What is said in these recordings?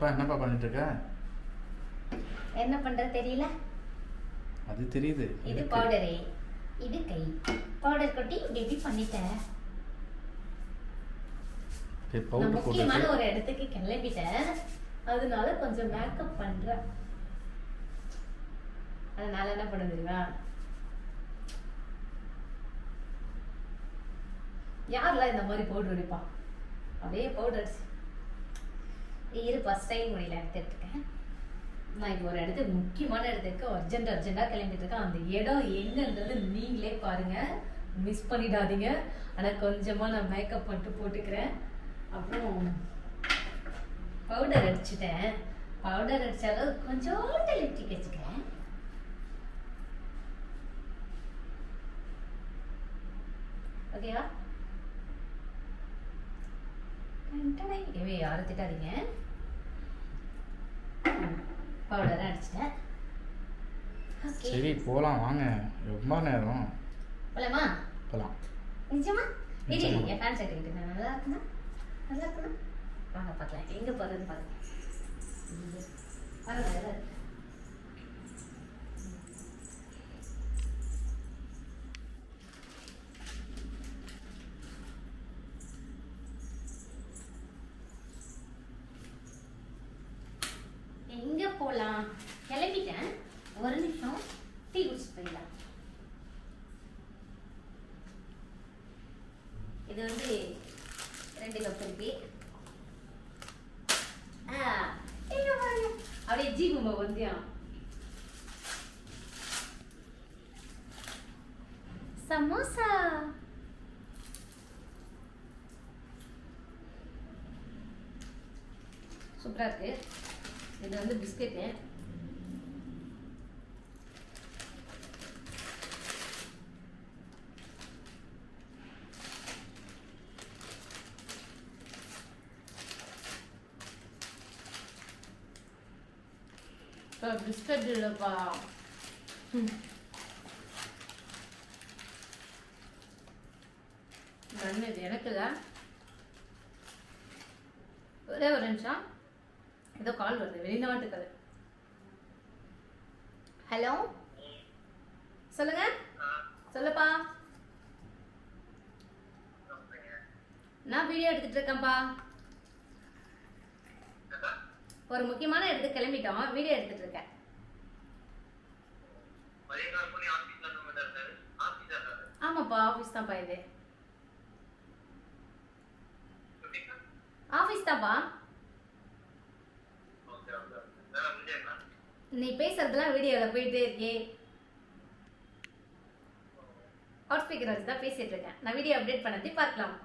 அப்பா என்னப்பா பண்ணிட்டு இருக்க என்ன பண்றது தெரியல? அது தெரியுது. இது. பவுடரு இது கை. பவுடர் கொட்டி இப்படி பண்ணிட்டேன் முக்கியமான ஒரு இடத்துக்கு கிளம்பிட்டேன். அதனால கொஞ்சம் மேக்கப் பண்றேன் அதனால என்ன பண்ண தெரியுமா? யாரெல்லாம் இந்த மாதிரி பவுடர் அடிப்பா? அப்படியே பவுடர் இது ஃபஸ்ட் டைம் மொழியில் எடுத்துட்டு இருக்கேன் நான் இப்போ ஒரு இடத்துக்கு முக்கியமான இடத்துக்கு அர்ஜென்ட் அர்ஜென்ட்டாக கிளம்பிட்டு இருக்கேன். அந்த இடம் எங்கன்றது நீங்களே பாருங்கள் மிஸ் பண்ணிடாதீங்க. ஆனால் கொஞ்சமாக நான் மேக்கப் பண்ணிட்டு போட்டுக்கிறேன். அப்புறம் பவுடர் அடிச்சிட்டேன். பவுடர் அடித்தாலும் கொஞ்சோண்டு லிப்டிக் வச்சுக்கிறேன். ஓகேவா இவே யாரும் திட்டாதீங்க. பவுடர் அடிச்சிட்டேன். சரி போலாம் வாங்க. ரொம்ப நேரம். போலாமா? போலாம். நிஜமா? இது. நீங்க ஃபேன் சர்ட் கிட்ட நல்லா இருக்குமா நல்லா இருக்குமா வாங்க பார்க்கலாம். எங்க போறது பாருங்க இங்க. போலாம். கிளம்பிட்டேன். ஒரு நிமிஷம் டீ குடிச்சு போயிடலாம். இது வந்து ரெண்டு கப் இருக்கு. அப்படியே ஜி பொம்மை அப்படியே வந்தியம் சமோசா. சூப்பரா இருக்கு. இது வந்து பிஸ்கெட்டு. பிஸ்கட் இல்லைப்பா. நன்மை எனக்கு இல்லை ஒரே ஒரு நிமிஷம். ஏதோ கால் வருது. வெளிநாட்டுக்கு ஹலோ சொல்லுங்க. சொல்லுப்பா. நான் வீடியோ எடுத்துட்டு இருக்கேன்ப்பா. ஒரு முக்கியமான இடத்துக்கு கிளம்பிட்டோம். வீடியோ எடுத்துட்டு இருக்கேன். ஆமாப்பா ஆஃபீஸ் தான்ப்பா இது. ஆஃபீஸ் தான்ப்பா. நீ பேசுறதுலாம் வீடியோவில் போயிட்டே இருக்கே. அவுட் ஸ்பீக்கர் வச்சு தான் பேசிட்டு இருக்கேன். நான் வீடியோ அப்டேட் பண்ணதே பார்க்கலாம்.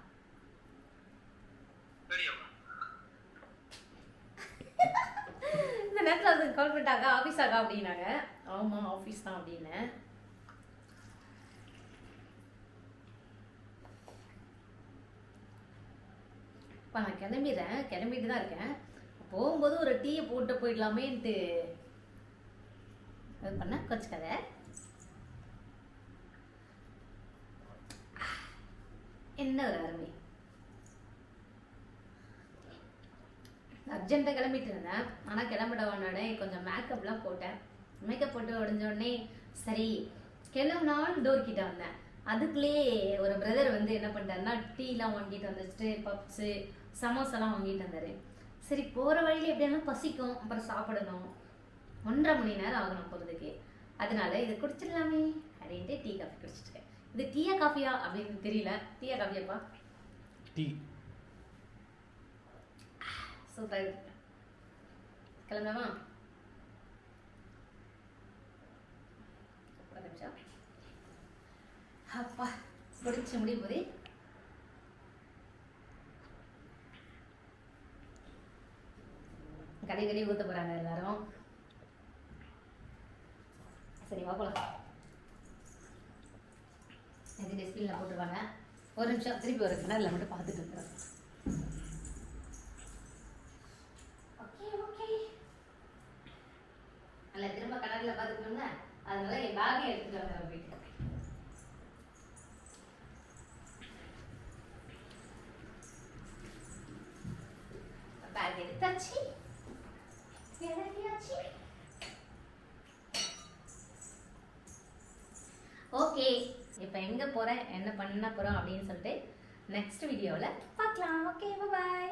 இந்த நேரத்தில் அது கால் பண்ணிட்டாங்க ஆஃபீஸ் ஆகா அப்படின்னாங்க. ஆமாம் ஆஃபீஸ் தான் அப்படின்னு. இப்போ நான் கிளம்பிடுறேன் கிளம்பிட்டு தான் இருக்கேன். போகும்போது ஒரு டீயை போட்டு போயிடலாமேன்ட்டு அது பண்ண கொஞ்சம் கதை என்ன ஒரு அருமை. அர்ஜென்ட்டாக கிளம்பிட்டு இருந்தேன். ஆனால் கிளம்பிட உடனே கொஞ்சம் மேக்கப்லாம் போட்டேன். மேக்கப் போட்டு உடஞ்ச உடனே சரி கிளம்புனாலும் டோர் கிட்ட வந்தேன். அதுக்குள்ளேயே ஒரு பிரதர் வந்து என்ன பண்ணிட்டாருன்னா டீலாம் வாங்கிட்டு வந்துட்டு பப்ஸு சமோசாலாம் வாங்கிட்டு வந்தார். சரி போகிற வழியில் எப்படியாலும் பசிக்கும் அப்புறம் சாப்பிடணும். ஒன்றரை மணி நேரம் ஆகணும் போகிறதுக்கு அதனால இதை குடிச்சிடலாமே அப்படின்ட்டு டீ காஃபி குடிச்சிட்டு இருக்கேன் இது டீயா காஃபியா அப்படின்னு தெரியல. டீயா காஃபியாப்பா? டீ. சூப்பர் இருக்கு. கிளம்பலாமா? ஒரு நிமிஷம். அப்பா முடிச்சு முடிய போதே. கடை கடை ஊத்த போறாங்க எல்லாரும். சரி வா போலாம். இது டெஸ்பின்ல போட்டுருவாங்க? ஒரு நிமிஷம் திருப்பி ஒரு கிணறுல மட்டும் பார்த்துட்டு இருக்கிறேன் ஓகே ஓகே அல்ல திரும்ப கடல்ல பார்த்துக்கணும்ல? அதனால என் பேக்கை எடுத்துட்டு வந்தேன் போயிட்டு பேக் எடுத்தாச்சு. ஓகே. இப்போ எங்கே போகிறேன் என்ன பண்ண போகிறோம் அப்படின்னு சொல்லிட்டு நெக்ஸ்ட் வீடியோவில் பார்க்கலாம். Okay bye